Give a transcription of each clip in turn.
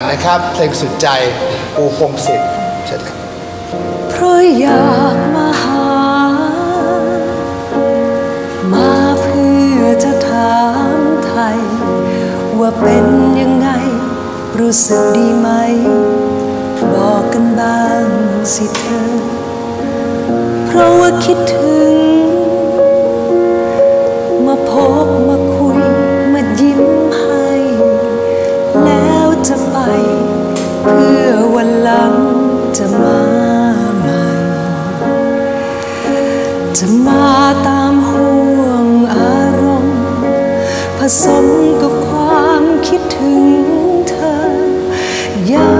นะครับเพลงสุดใจปูพงศิษฐ์เชิญครับเพราะอยากมาหา มาเพื่อจะถามไทย ว่าเป็นยังไง รู้สึกดีไหม บอกกันบ้างสิเธอ เพราะว่าคิดถึง พื่อวันหลังจะมาใหม่ จะมาตามห่วงอารมณ์ ผสมกับความคิดถึงเธอ อย่า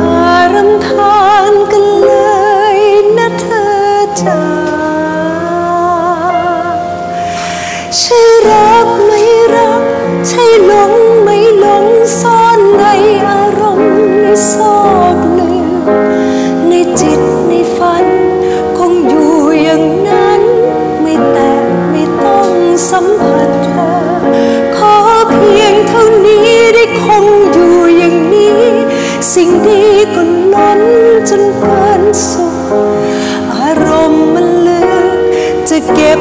รำคาญกันเลยนะเธอจ้าใช่รักไม่รักใช่ล สัมผัสเธอ ขอเพียงเท่านี้ได้คงอยู่อย่างนี้ สิ่งดีก็ล้นจนเกินสุข อารมณ์มันลึกจะเก็บ